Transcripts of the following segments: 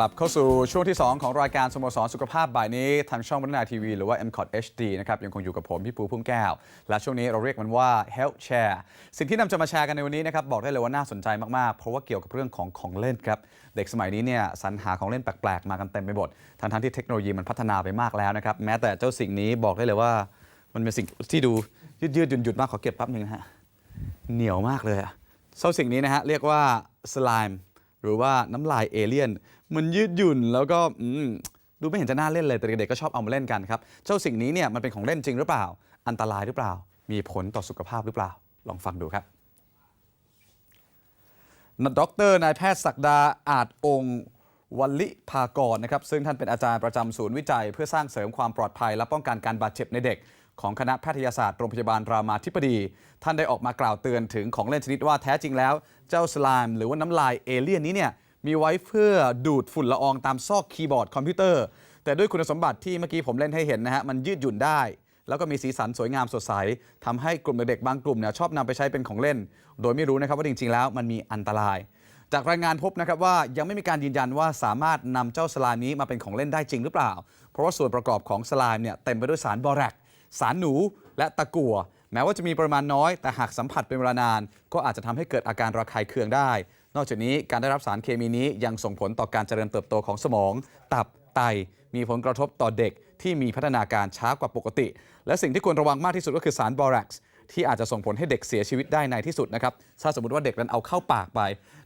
กลับเข้าสู่ช่วงที่ 2 ของรายการสโมสรสุขภาพบ่ายนี้ทางช่องวัฒนาทีวีหรือว่า m c o t HD นะครับยังคงอยู่กับผมพี่ปูพุ่มแก้ว และช่วงนี้เราเรียกมันว่า Health Share สิ่งที่นำจะมาแชร์กันในวันนี้นะครับบอกได้เลยว่าน่าสนใจมากๆ เพราะว่าเกี่ยวกับเรื่องของของเล่นครับ เด็กสมัยนี้เนี่ยสรรหาของเล่นแปลกๆ มากันเต็มไปหมดทั้งๆที่เทคโนโลยีมันพัฒนาไปมากแล้วนะครับแม้แต่เจ้าสิ่งนี้บอกได้เลยว่า มันเป็นสิ่งที่ดูยืดๆหยุ่นๆมากขอเก็บแป๊บหนึ่งนะฮะเหนียวมากเลยอะเจ้าสิ่งนี้นะฮะเรียกว่าสไลม์ หรือว่าน้ำลายเอเลี่ยน มันยืดหยุ่นแล้วก็ดูไม่เห็นจะน่าเล่นเลยแต่เด็กๆก็ชอบเอามาเล่นกันครับเจ้าสิ่งนี้เนี่ยมันเป็นของเล่นจริงหรือเปล่า อันตรายหรือเปล่า มีผลต่อสุขภาพหรือเปล่า ลองฟังดูครับดรนายแพทย์ศักดาอาจองค์วัลลิภากรนะครับซึ่งท่านเป็นอาจารย์ประจำศูนย์วิจัย เพื่อสร้างเสริมความปลอดภัย และป้องกันการบาดเจ็บในเด็ก ของคณะแพทยศาสตร์โรงพยาบาลรามาธิบดี ท่านได้ออกมากล่าวเตือนถึงของเล่นชนิดว่าแท้จริงแล้ว เจ้าสไลม์หรือว่าน้ำลายเอเลี่ยนนี้เนี่ยมีไว้เพื่อดูดฝุ่นละอองตามซอกคีย์บอร์ดคอมพิวเตอร์ แต่ด้วยคุณสมบัติที่เมื่อกี้ผมเล่นให้เห็นนะฮะมันยืดหยุ่นได้ แล้วก็มีสีสันสวยงามสดใสทำให้กลุ่มเด็กๆบางกลุ่มเนี่ยชอบนำไปใช้เป็นของเล่น โดยไม่รู้นะครับว่าจริงๆแล้วมันมีอันตราย จากรายงานพบนะครับว่ายังไม่มีการยืนยันว่าสามารถนำเจ้าสไลม์นี้มาเป็นของเล่นได้จริงหรือเปล่า เพราะว่าส่วนประกอบของสไลม์เนี่ยเต็มไปด้วยสารบอแรก สารหนูและตะกั่วแม้ว่าจะมีปริมาณน้อย แต่หากสัมผัสเป็นเวลานาน ก็อาจจะทำให้เกิดอาการระคายเคืองได้ นอกจากนี้การได้รับสารเคมีนี้ยังส่งผลต่อการเจริญเติบโตของสมอง ตับไตมีผลกระทบต่อเด็กที่มีพัฒนาการช้ากว่าปกติ และสิ่งที่ควรระวังมากที่สุดก็คือสารบอแร็กซ์ที่อาจจะส่งผลให้เด็กเสียชีวิตได้ในที่สุดนะครับ ถ้าสมมติว่าเด็กนั้นเอาเข้าปากไป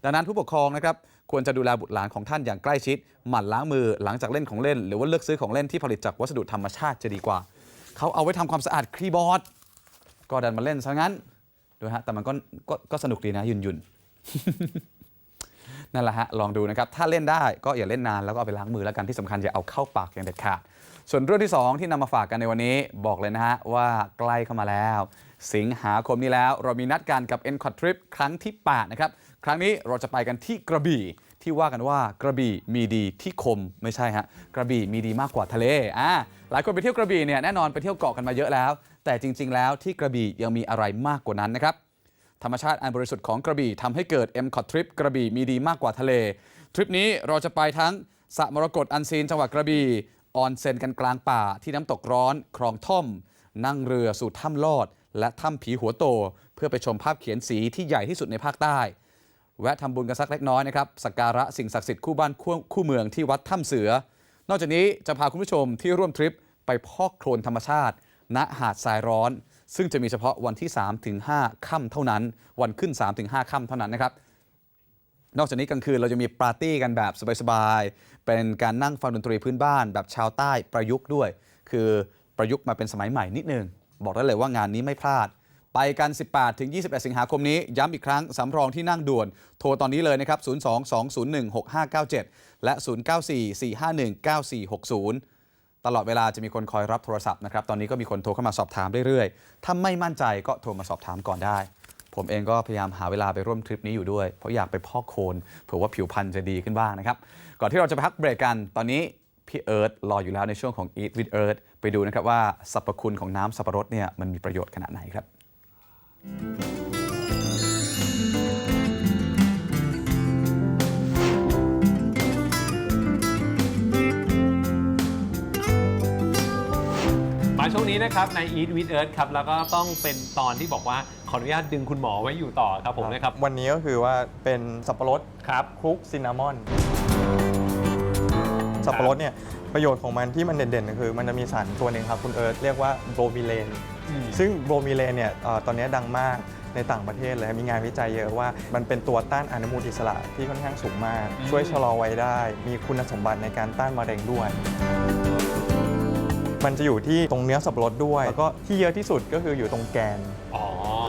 ดังนั้นผู้ปกครองนะครับควรจะดูแลบุตรหลานของท่านอย่างใกล้ชิด หมั่นล้างมือหลังจากเล่นของเล่น หรือว่าเลือกซื้อของเล่นที่ผลิตจากวัสดุธรรมชาติจะดีกว่า เขาเอาไว้ทำความสะอาดคีย์บอร์ด ก็ดันมาเล่นซะงั้นดูฮะ แต่มันก็ก็ก็สนุกดีนะยุนยุนนั่นแหละฮะ ลองดูนะครับ ถ้าเล่นได้ก็อย่าเล่นนานแล้วก็เอาไปล้างมือแล้วกันที่สำคัญอย่าเอาเข้าปากอย่างเด็ดขาด ส่วนเรื่องที่ 2 ที่นำมาฝากกันในวันนี้บอกเลยนะฮะว่าใกล้เข้ามาแล้ว สิงหาคมนี้แล้วเรามีนัดกันกับ e n c o t Trip ครั้งที่ 8 นะครับ ครั้งนี้เราจะไปกันที่กระบี่ ที่ว่ากันว่ากระบี่มีดีที่คมไม่ใช่ฮะกระบี่มีดีมากกว่าทะเลอ่าหลายคนไปเที่ยวกระบี่เนี่ยแน่นอนไปเที่ยวเกาะกันมาเยอะแล้ว แต่จริง ๆ แล้วที่กระบี่ยังมีอะไรมากกว่านั้นนะครับธรรมชาติอันบริสุทธิ์ของกระบี่ทำให้เกิด m c o t Trip กระบี่มีดีมากกว่าทะเล ทริปนี้เราจะไปทั้งสระมรกตอันซีนจังหวัดกระบี่ออนเซนกันกลางป่าที่น้ำตกร้อนคลองท่อม นั่งเรือสู่ถ้ำลอด และถ้ำผีหัวโต เพื่อไปชมภาพเขียนสีที่ใหญ่ที่สุดในภาคใต้ แวะทำบุญกันสักเล็กน้อยนะครับสักการะสิ่งศักดิ์สิทธิ์คู่บ้านคู่คู่เมืองที่วัดถ้ำเสือ นอกจากนี้จะพาคุณผู้ชมที่ร่วมทริปไปพอกโคลนธรรมชาติ ณหาดทรายร้อน ซึ่งจะมีเฉพาะวันที่3ถึง5ค่ำเท่านั้น วันขึ้น3ถึง5ค่ำเท่านั้นนะครับนอกจากนี้กลางคืนเราจะมีปาร์ตี้กันแบบสบายๆ เป็นการนั่งฟังดนตรีพื้นบ้าน แบบชาวใต้ประยุกต์ด้วย คือประยุกต์มาเป็นสมัยใหม่นิดนึง บอกได้เลยว่างานนี้ไม่พลาด ไปกัน 18 ถึง 21 สิงหาคมนี้ ย้ำอีกครั้ง สำรองที่นั่งด่วน โทรตอนนี้เลยนะครับ 02-201-6597 และ 0944519460 ตลอดเวลาจะมีคนคอยรับโทรศัพท์นะครับ ตอนนี้ก็มีคนโทรเข้ามาสอบถามเรื่อยๆ ถ้าไม่มั่นใจก็โทรมาสอบถามก่อนได้ ผมเองก็พยายามหาเวลาไปร่วมทริปนี้อยู่ด้วย เพราะอยากไปพอกโคลนเผื่อว่าผิวพรรณจะดีขึ้นบ้างนะครับ ก่อนที่เราจะพักเบรกกัน ตอนนี้พี่เอิร์ธรออยู่แล้วในช่วงของ Eat with Earth ไปดูนะครับว่าสรรพคุณของน้ำสับปะรดเนี่ยมันมีประโยชน์ขนาดไหนครับ มาช่วงนี้นะครับใน Eat with Earth ครับแล้วก็ต้องเป็นตอนที่บอกว่าขออนุญาตดึงคุณหมอไว้อยู่ต่อครับผมนะครับวันนี้ก็คือว่าเป็นสับปะรดครับคลุกซินนามอน สับปะรดเนี่ยประโยชน์ของมันที่มันเด่นๆก็คือ มันจะมีสารตัวหนึ่งครับคุณเอิร์ธเรียกว่าโบรมิเลนอืมซึ่งโบรมิเลนเนี่ยเอ่อตอนนี้ดังมากในต่างประเทศเลยมีงานวิจัยเยอะว่า มันเป็นตัวต้านอนุมูลอิสระที่ค่อนข้างสูงมาก ช่วยชะลอวัยได้ มีคุณสมบัติในการต้านมะเร็งด้วย มันจะอยู่ที่ตรงเนื้อสับปะรดด้วย แล้วก็ที่เยอะที่สุดก็คืออยู่ตรงแกน อ๋อ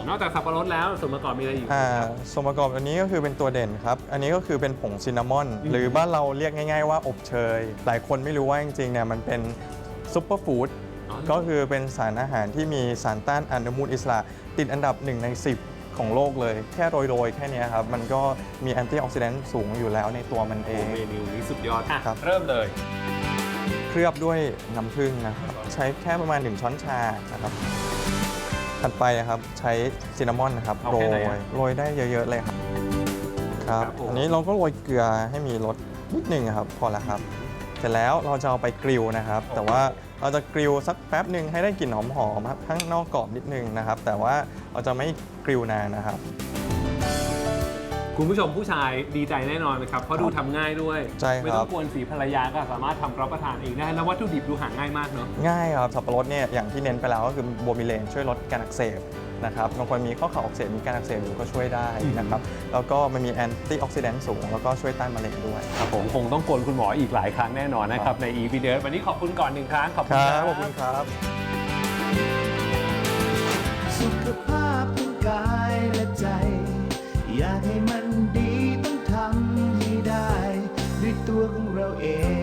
นอกจากสับปะรดแล้วส่วนประกอบมีอะไรอีกอ่าครับ ส่วนประกอบอันนี้ก็คือเป็นตัวเด่นครับ อันนี้ก็คือเป็นผงซินนามอน อืม หรือบ้านเราเรียกง่าย ๆ ว่าอบเชย หลายคนไม่รู้ว่าจริงๆเนี่ยมันเป็นซุปเปอร์ฟู้ด อ๋อ ก็คือเป็นสารอาหารที่มีสารต้านอนุมูลอิสระ ติดอันดับ 1 ใน 10 ของโลกเลย แค่โรย ๆ แค่เนี้ยครับ มันก็มีแอนตี้ออกซิแดนต์สูงอยู่แล้วในตัวมันเองเมนูนี้สุดยอดอะครับ เริ่มเลย เคลือบด้วยน้ำผึ้งนะครับ ใช้แค่ประมาณ 1 ช้อนชานะครับ ถัดไปนะครับใช้ซินนามอนนะครับเอาโรแค่ยไหนอะโรยได้เยอะๆเลยครับครับครับผม อันนี้เราก็โรยเกลือให้มีรสนิดหนึ่งครับพอแล้วครับ เสร็จแล้วเราจะเอาไปกริลนะครับ แต่ว่าเราจะกริลสักแป๊บหนึ่งให้ได้กลิ่นหอมๆครับข้างนอกกรอบนิดนึงนะครับ แต่ว่าเราจะไม่กริลนานนะครับ คุณผู้ชมผู้ชายดีใจแน่นอนนะครับ เพราะดูทำง่ายด้วย ใช่ครับ ไม่ต้องกวนสีภรรยาก็สามารถทำรับประทานเองได้ แล้ววัตถุดิบดูหาง่ายมากเนาะง่ายครับสับปะรดเนี่ยอย่างที่เน้นไปแล้วก็คือโบมิเลนช่วยลดการอักเสบนะครับบางคนมีข้อเข่าอักเสบมีการอักเสบอยู่ก็ช่วยได้นะครับแล้วก็มันมีแอนตี้ออกซิแดนต์สูง แล้วก็ช่วยต้านมะเร็งด้วย ครับผมคงต้องกวนคุณหมออีกหลายครั้งแน่นอนนะครับใน e v เดวันนี้ขอบคุณก่อนหนึ่งครั้ง ขอบคคุณรัครับบขอบคุณครับ สุขภาพทั้